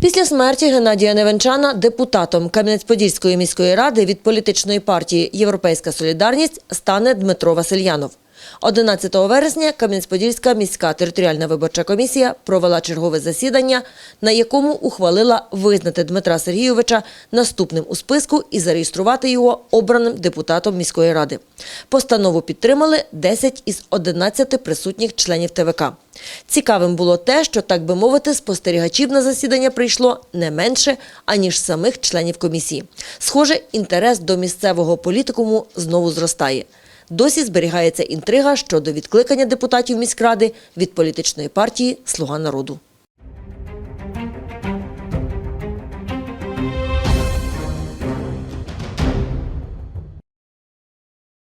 Після смерті Геннадія Невенчана депутатом Кам'янець-Подільської міської ради від політичної партії Європейська солідарність стане Дмитро Васильянов. 11 вересня Кам'янець-Подільська міська територіальна виборча комісія провела чергове засідання, на якому ухвалила визнати Дмитра Сергійовича наступним у списку і зареєструвати його обраним депутатом міської ради. Постанову підтримали 10 із 11 присутніх членів ТВК. Цікавим було те, що, так би мовити, спостерігачів на засідання прийшло не менше, аніж самих членів комісії. Схоже, інтерес до місцевого політикуму знову зростає. Досі зберігається інтрига щодо відкликання депутатів міськради від політичної партії Слуга народу.